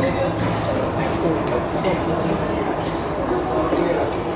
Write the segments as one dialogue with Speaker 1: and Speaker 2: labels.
Speaker 1: เจอ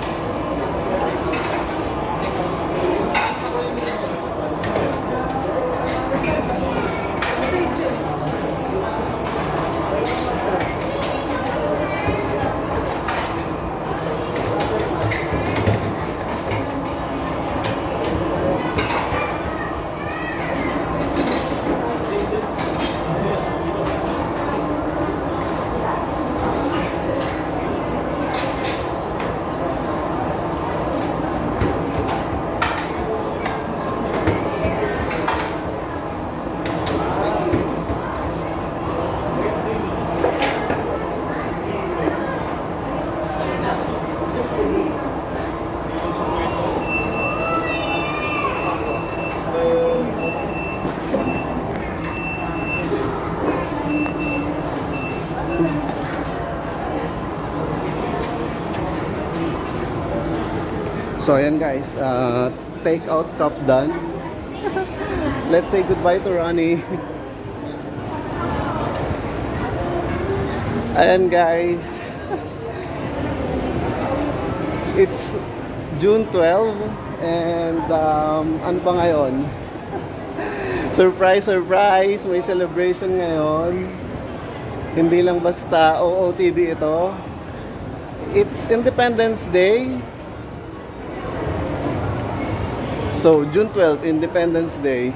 Speaker 1: So ayan guys, uh, take out cup done. Let's say goodbye to Ronnie. ayan guys. It's June 12 and um, ano pa ngayon? surprise, surprise! May celebration ngayon. Hindi lang basta OOTD ito. It's Independence Day. So, June 12, Independence Day.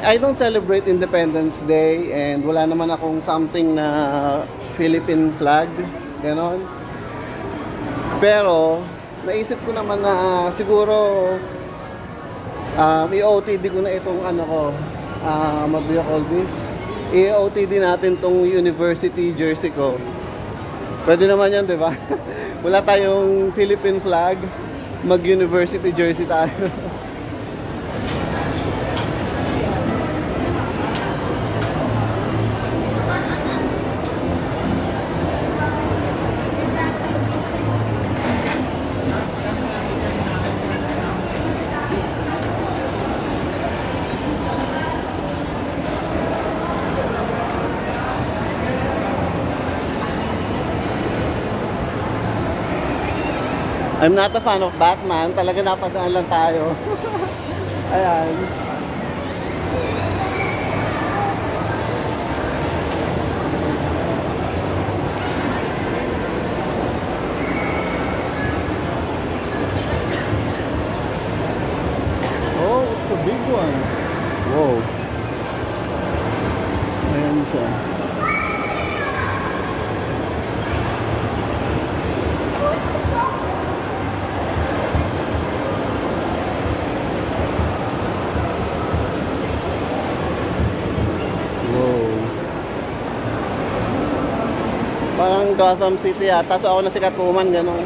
Speaker 1: I don't celebrate Independence Day and wala naman akong something na Philippine flag, ganon. Pero, naisip ko naman na siguro um, i-OTD ko na itong ano ko, uh, do you call this? I-OTD natin tong university jersey ko. Pwede naman yan, di ba? wala tayong Philippine flag, mag-university jersey tayo. I'm not a fan of Batman. Talaga napadaan lang tayo. Ayan. Oh, it's a big one. Whoa. Ayan siya. Wow. Parang Gotham City yata. So ako na si Catwoman, gano'n.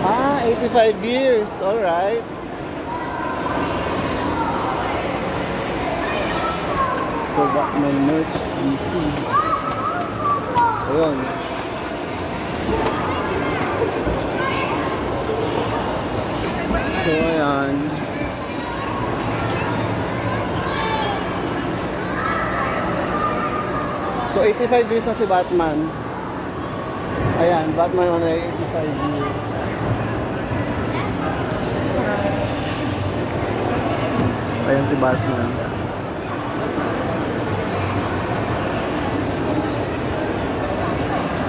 Speaker 1: Ah, 85 years. Alright. So, Batman merch dito. Ayun. So, ayan. 85 years na si Batman. Ayan, Batman on 85 years. Ayan si Batman.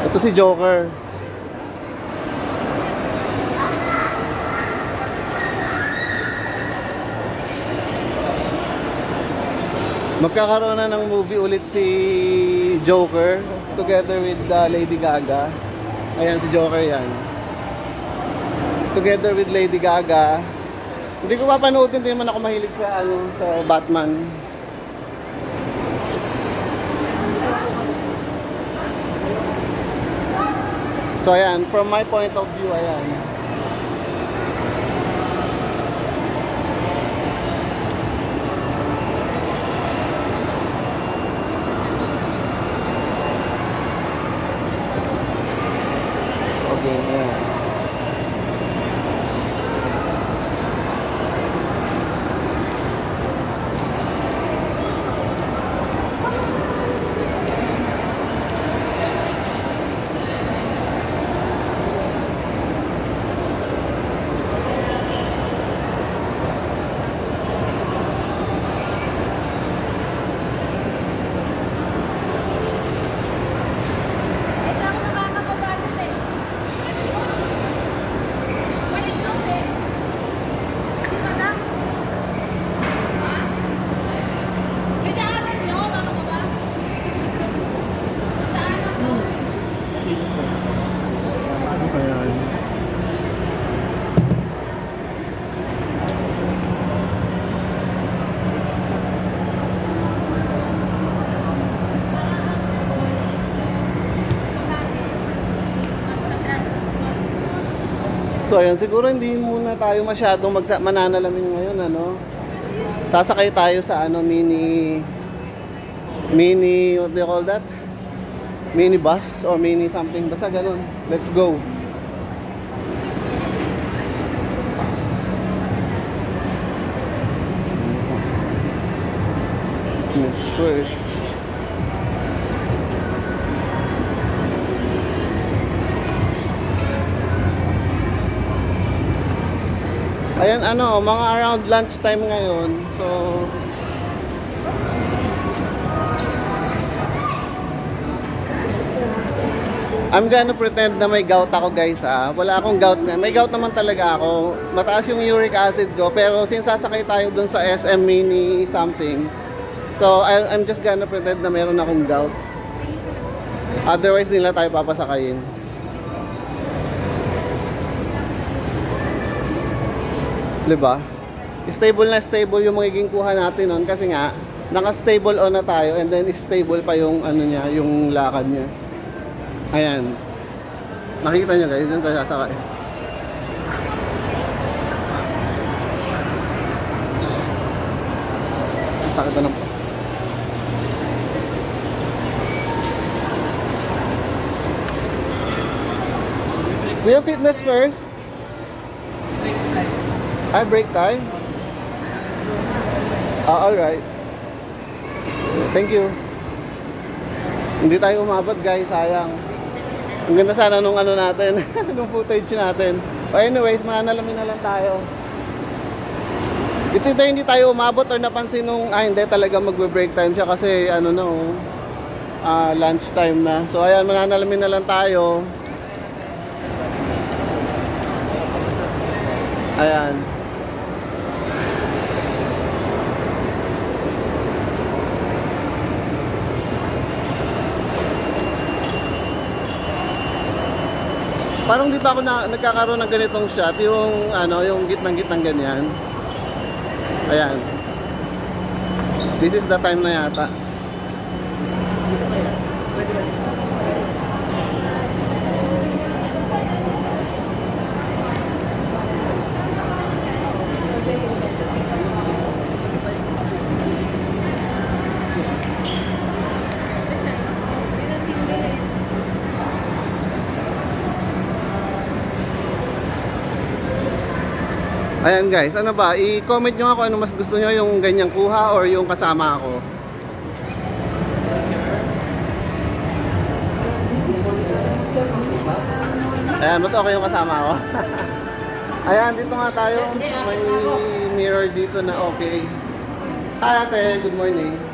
Speaker 1: Ito si Joker. Magkakaroon na ng movie ulit si Joker together with uh, Lady Gaga. Ayan si Joker yan. Together with Lady Gaga. Hindi ko papanoodin, hindi naman ako mahilig sa ano sa Batman. So ayan, from my point of view, ayan. So again, ayan. So ayun, siguro hindi muna tayo masyadong magsa- mananalamin ngayon, ano. Sasakay tayo sa ano mini mini what do you call that? Mini bus or mini something basta ganun. Let's go. Who's first? Ayan ano, mga around lunchtime ngayon. So I'm gonna pretend na may gout ako guys ah. Wala akong gout na. May gout naman talaga ako. Mataas yung uric acid ko. Pero since sasakay tayo dun sa SM Mini something. So I- I'm just gonna pretend na meron akong gout. Otherwise nila tayo papasakayin. Diba? Stable na stable yung magiging kuha natin nun kasi nga naka-stable on na tayo and then stable pa yung ano niya, yung lakad niya. Ayan. Nakikita nyo guys, dyan tayo sasakay. Sakit na ng... Kuya, fitness first. Ay, break time? Ah, alright. Thank you. Hindi tayo umabot guys, sayang. Ang ganda sana nung ano natin, nung footage natin. But anyways, mananalamin na lang tayo. It's either hindi tayo umabot or napansin nung, ah hindi talaga magbe-break time siya kasi ano no, ah lunch time na. So ayan, mananalamin na lang tayo. Ayan. Parang di pa ako na, nagkakaroon ng ganitong shot, yung ano, yung gitnang-gitnang ganyan. Ayan. This is the time na yata. Ayan guys, ano ba? I-comment nyo ako ano mas gusto nyo yung ganyang kuha or yung kasama ako. Ayan, mas okay yung kasama ako. Ayan, dito nga tayo. May mirror dito na okay. Hi ate, good morning.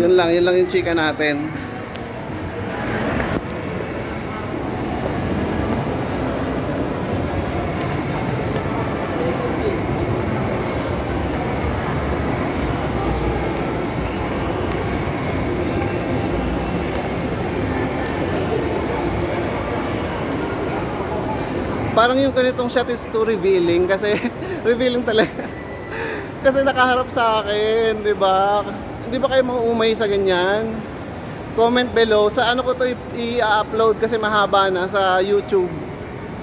Speaker 1: Yun lang, yun lang yung chika natin. Parang yung ganitong shot is too revealing kasi revealing talaga. kasi nakaharap sa akin, 'di ba? Hindi ba kayo mauumay sa ganyan? Comment below sa ano ko to i-upload kasi mahaba na sa YouTube.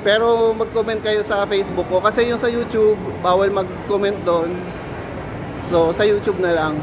Speaker 1: Pero mag-comment kayo sa Facebook ko kasi yung sa YouTube bawal mag-comment doon. So sa YouTube na lang.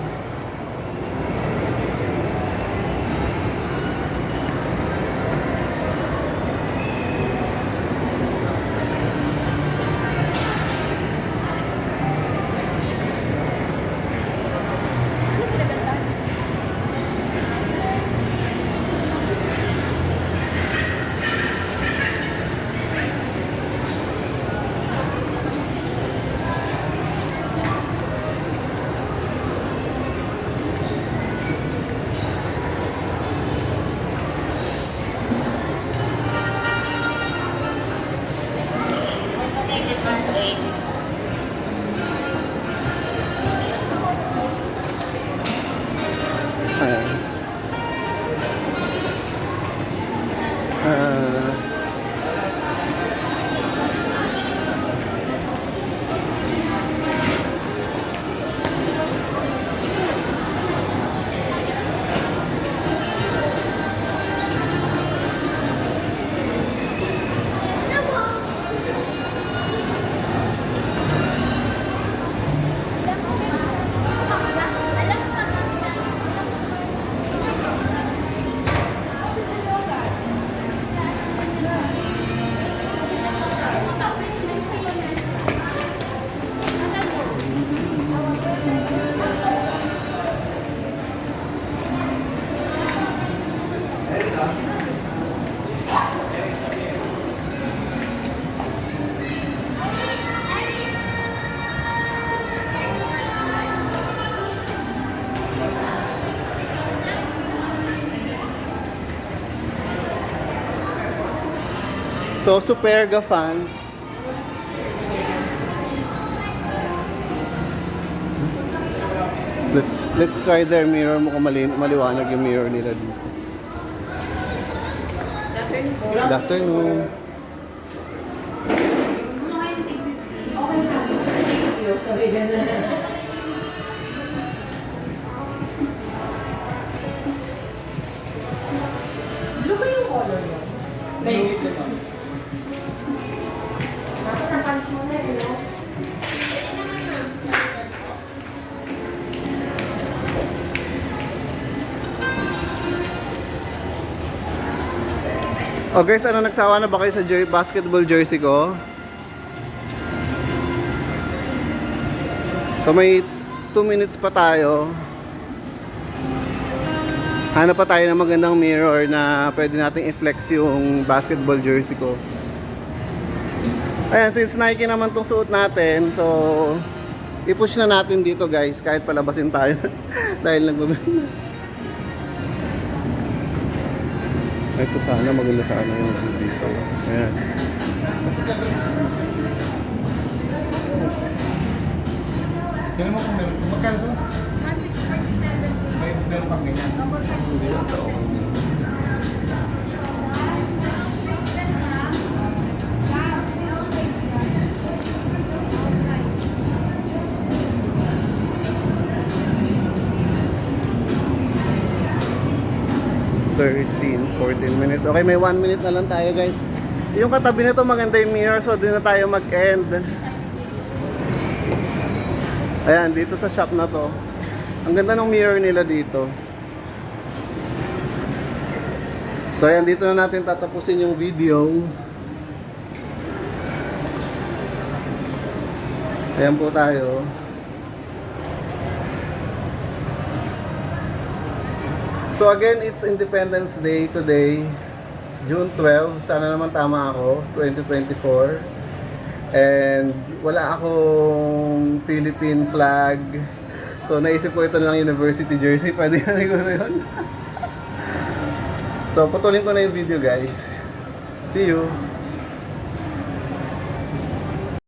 Speaker 1: 哎。So, Superga fan. Let's let's try their mirror mo kung mali, maliwanag yung mirror nila dito. Good afternoon.
Speaker 2: Blue
Speaker 1: Oh guys, ano nagsawa na ba kayo sa jer- basketball jersey ko? So may 2 minutes pa tayo. Hanap pa tayo ng magandang mirror na pwede nating i-flex yung basketball jersey ko. Ayan, since Nike naman tong suot natin, so i-push na natin dito guys, kahit palabasin tayo dahil nagbabalik Ito sana, maganda sana ano yung view dito. Ayan.
Speaker 3: Kailan mo kung meron? Magkano to?
Speaker 2: 1,647.
Speaker 3: Meron pang ganyan?
Speaker 1: Kapag sa 13, 14 minutes. Okay, may 1 minute na lang tayo guys. Yung katabi nito maganda yung mirror so din na tayo mag-end. Ayan, dito sa shop na to. Ang ganda ng mirror nila dito. So ayan, dito na natin tatapusin yung video. Ayan po tayo. So again, it's Independence Day today, June 12. Sana naman tama ako, 2024. And wala akong Philippine flag. So naisip ko ito na lang university jersey. Pwede na siguro yun. so putulin ko na yung video guys. See you!